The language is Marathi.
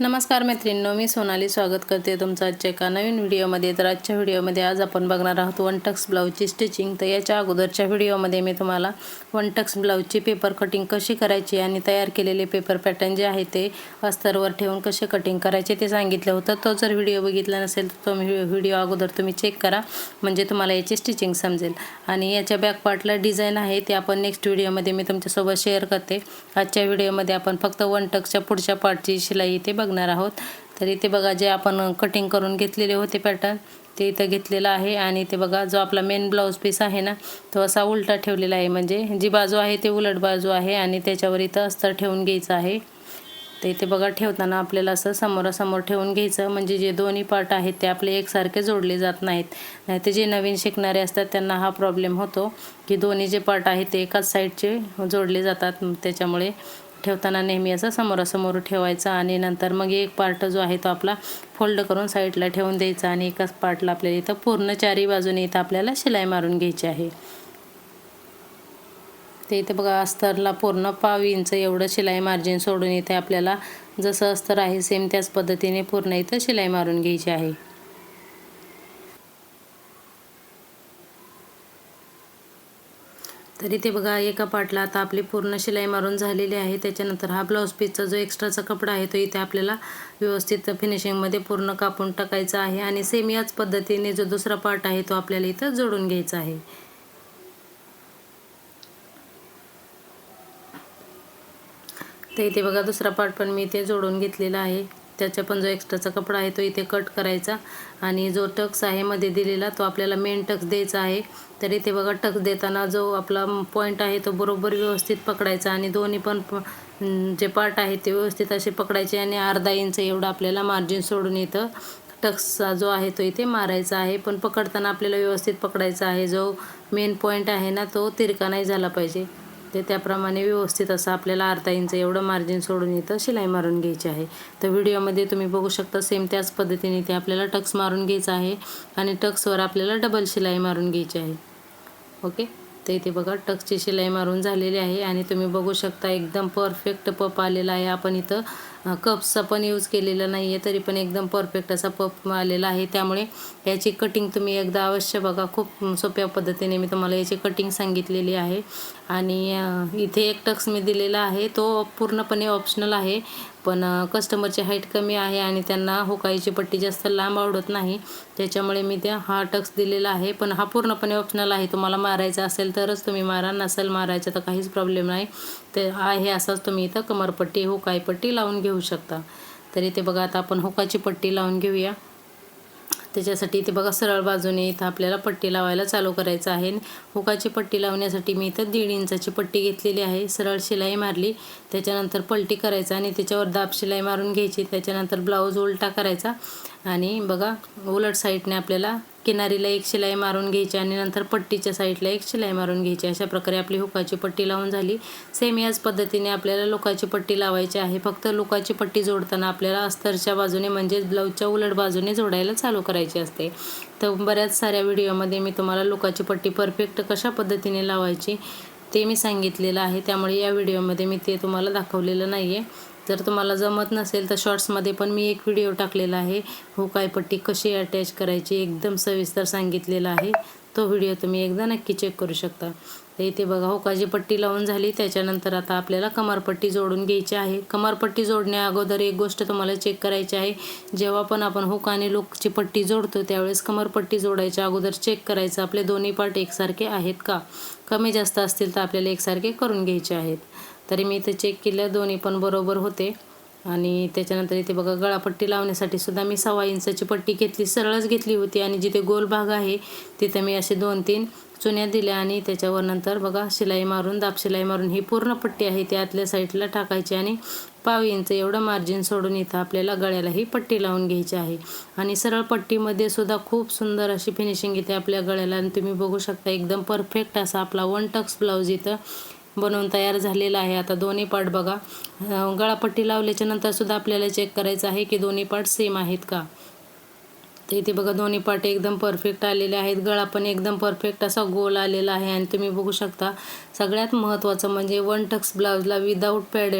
नमस्कार मैत्रिणींनो मी सोनाली स्वागत करते तुमचं आजच्या एका नवीन व्हिडिओमध्ये. तर आजच्या व्हिडिओमध्ये आज आपण बघणार आहोत वन टक्स ब्लाऊजची स्टिचिंग तर याच्या अगोदरच्या व्हिडिओमध्ये मी तुम्हाला वन टक्स ब्लाऊजची पेपर कटिंग कशी करायची आणि तयार केलेले पेपर पॅटर्न जे आहे ते अस्तरवर ठेवून कसे कटिंग करायचे ते सांगितलं होतं. तो जर व्हिडिओ बघितला नसेल तर तो व्हिडिओ अगोदर तुम्ही चेक करा. म्हणजे तुम्हाला याची स्टिचिंग समजेल. आणि याच्या बॅकपार्टला डिझाईन आहे ते आपण नेक्स्ट व्हिडिओमध्ये मी तुमच्यासोबत शेअर करते. आजच्या व्हिडिओमध्ये आपण फक्त वन टक्सच्या पुढच्या पार्टची शिलाई इथे बघणार आहोत. तर इथे बघा जे आपण कटिंग करून घेतलेले होते पॅटर्न ते इथं घेतलेलं आहे. आणि ते बघा जो आपला मेन ब्लाऊज पीस आहे ना तो असा उलटा ठेवलेला आहे. म्हणजे जी बाजू आहे ते उलट बाजू आहे आणि त्याच्यावर इथं अस्तर ठेवून घ्यायचं आहे. तर इथे बघा ठेवताना आपल्याला असं समोरासमोर ठेवून घ्यायचं. म्हणजे जे दोन्ही पार्ट आहेत ते आपले एकसारखे जोडले जात नाहीत. नाही ते जे नवीन शिकणारे असतात त्यांना हा प्रॉब्लेम होतो की दोन्ही जे पार्ट आहेत ते एकाच साईडचे जोडले जातात. त्याच्यामुळे ठेवताना नेहमी असं समोरासमोर ठेवायचा आणि नंतर मग एक पार्ट जो आहे तो आपला फोल्ड करून साईडला ठेवून द्यायचा आणि एकाच पार्टला आपल्याला इथं पूर्ण चारी बाजूने इथं आपल्याला शिलाई मारून घ्यायची आहे. ते इथे बघा अस्तरला पूर्ण पाव इंच एवढं शिलाई मार्जिन सोडून इथे आपल्याला जसं अस्तर आहे सेम त्याच पद्धतीने पूर्ण इथं शिलाई मारून घ्यायची आहे. तर इथे बघा एका पाटला आता आपली पूर्ण शिलाई मारून झालेली आहे. त्याच्यानंतर हा ब्लाऊज पीसचा जो एक्स्ट्राचा कपडा आहे तो इथे आपल्याला व्यवस्थित फिनिशिंगमध्ये पूर्ण कापून टाकायचा आहे. आणि सेम याच पद्धतीने जो दुसरा पार्ट आहे तो आपल्याला इथं जोडून घ्यायचा आहे. तर इथे बघा दुसरा पार्ट पण मी इथे जोडून घेतलेला आहे. त्याचा पण जो एक्स्ट्राचा कपडा आहे तो इथे कट करायचा. आणि जो टक्स आहे मध्ये दिलेला तो आपल्याला मेन टक्स द्यायचा आहे. तर इथे बघा टक्स देताना जो आपला पॉईंट आहे तो बरोबर व्यवस्थित पकडायचा आणि दोन्ही पण जे पार्ट आहे ते व्यवस्थित असे पकडायचे आणि अर्धा इंच एवढं आपल्याला मार्जिन सोडून इथं टक्सचा जो आहे तो इथे मारायचा आहे. पण पकडताना आपल्याला व्यवस्थित पकडायचा आहे. जो मेन पॉईंट आहे ना तो तिरका नाही झाला पाहिजे. ते त्याप्रमाणे व्यवस्थित असं आपल्याला अर्धा इंच एवढं मार्जिन सोडून इथं शिलाई मारून घ्यायची आहे. तर व्हिडिओमध्ये तुम्ही बघू शकता सेम त्याच पद्धतीने ते आपल्याला टक्स मारून घ्यायचं आहे आणि टक्सवर आपल्याला डबल शिलाई मारून घ्यायची आहे. ओके तर इथे बघा टक्सची शिलाई मारून झालेली आहे आणि तुम्ही बघू शकता एकदम परफेक्ट पप आलेला आहे. आपण इथं कप्सचा पण यूज केलेला नाही आहे तरी पण एकदम परफेक्ट असा पप आलेला आहे. त्यामुळे याची कटिंग तुम्ही एकदा अवश्य बघा. खूप सोप्या पद्धतीने मी तुम्हाला याची कटिंग सांगितलेली आहे. आणि इथे एक टक्स मी दिलेला आहे. तो पूर्णपणे ऑप्शनल आहे. पण कस्टमरची हाईट कमी आहे आणि त्यांना हुकाईची पट्टी जास्त लांब आवडत नाही. त्याच्यामुळे मी त्या हा टक्स दिलेला आहे. पण हा पूर्णपणे ऑप्शनल आहे. तुम्हाला मारायचा असेल तरच तुम्ही मारा. नसेल मारायचं तर काहीच प्रॉब्लेम नाही. ते आहे असाच तुम्ही इथं कमरपट्टी हुकाई पट्टी लावून घेऊ शकता. तरी ते बघा आता आपण हुकाची पट्टी लावून घेऊया. त्याच्यासाठी इथे बघा सरळ बाजूने इथं आपल्याला पट्टी लावायला चालू करायचं आहे. हुकाची पट्टी लावण्यासाठी मी इथं दीड इंचाची पट्टी घेतलेली आहे. सरळ शिलाई मारली त्याच्यानंतर पलटी करायचं आणि त्याच्यावर दाब शिलाई मारून घ्यायची. त्याच्यानंतर ब्लाऊज उलटा करायचा. आणि बघा उलट साईडने आपल्याला किनारीला एक शिलाई मारून घ्यायची आणि नंतर पट्टीच्या साईडला एक शिलाई मारून घ्यायची. अशा प्रकारे आपली हुकाची पट्टी लावून झाली. सेम याच पद्धतीने आपल्याला लोकाची पट्टी लावायची आहे. फक्त लोकाची पट्टी जोडताना आपल्याला अस्तरच्या बाजूने म्हणजेच ब्लाऊजच्या उलट बाजूने जोडायला चालू करायची असते. तर बऱ्याच साऱ्या व्हिडिओमध्ये मी तुम्हाला लोकाची पट्टी परफेक्ट कशा पद्धतीने लावायची ते मी सांगितलेलं आहे. त्यामुळे या व्हिडिओमध्ये मी ते तुम्हाला दाखवलेलं नाही आहे जर तुम्हाला जमत नसेल तर शॉर्ट्समध्ये पण मी एक व्हिडिओ टाकलेला आहे. हो, हुकायपट्टी कशी अटॅच करायची एकदम सविस्तर सांगितलेला आहे. तो व्हिडिओ तुम्ही एकदा नक्की चेक करू शकता. तर इथे बघा हो, हुकाची पट्टी लावून झाली त्याच्यानंतर आता आपल्याला कमरपट्टी जोडून घ्यायची आहे. कमरपट्टी जोडण्या अगोदर एक गोष्ट तुम्हाला चेक करायची आहे. जेव्हा पण आपण हो, हुक आणि लुकची पट्टी जोडतो त्यावेळेस कमरपट्टी जोडायच्या अगोदर चेक करायचं. आपले दोन्ही पार्ट एकसारखे आहेत का? कमी जास्त असतील तर आपल्याला एकसारखे करून घ्यायचे आहेत. तरी मी इथे चेक केलं दोन्ही पण बरोबर होते. आणि त्याच्यानंतर इथे बघा गळापट्टी लावण्यासाठी सुद्धा मी सव्वा इंचाची पट्टी घेतली सरळच घेतली होती. आणि जिथे गोल भाग आहे तिथे मी असे दोन तीन चुन्या दिल्या आणि त्याच्यावर नंतर बघा शिलाई मारून दाब शिलाई मारून ही पूर्ण पट्टी आहे ती आतल्या साईडला टाकायची आणि पाव इंच एवढं मार्जिन सोडून इथं आपल्याला गळ्याला ही पट्टी लावून घ्यायची आहे. आणि सरळ पट्टीमध्ये सुद्धा खूप सुंदर अशी फिनिशिंग येते आपल्या गळ्याला. आणि तुम्ही बघू शकता एकदम परफेक्ट असा आपला वन टक्स ब्लाऊज इथं बनवून तयार झालेला आहे. आता दोन्ही पार्ट बघा. गळापट्टी लावल्याच्या नंतर सुद्धा आपल्याला चेक करायचं आहे की दोन्ही पार्ट सेम आहेत का? तर इथे बघा दोन्ही पार्ट एकदम परफेक्ट आलेले आहेत. गळा पण एकदम परफेक्ट असा गोल आलेला आहे. आणि तुम्ही बघू शकता सगळ्यात महत्त्वाचं म्हणजे वन टक्स ब्लाऊजला विदाऊट पॅडेड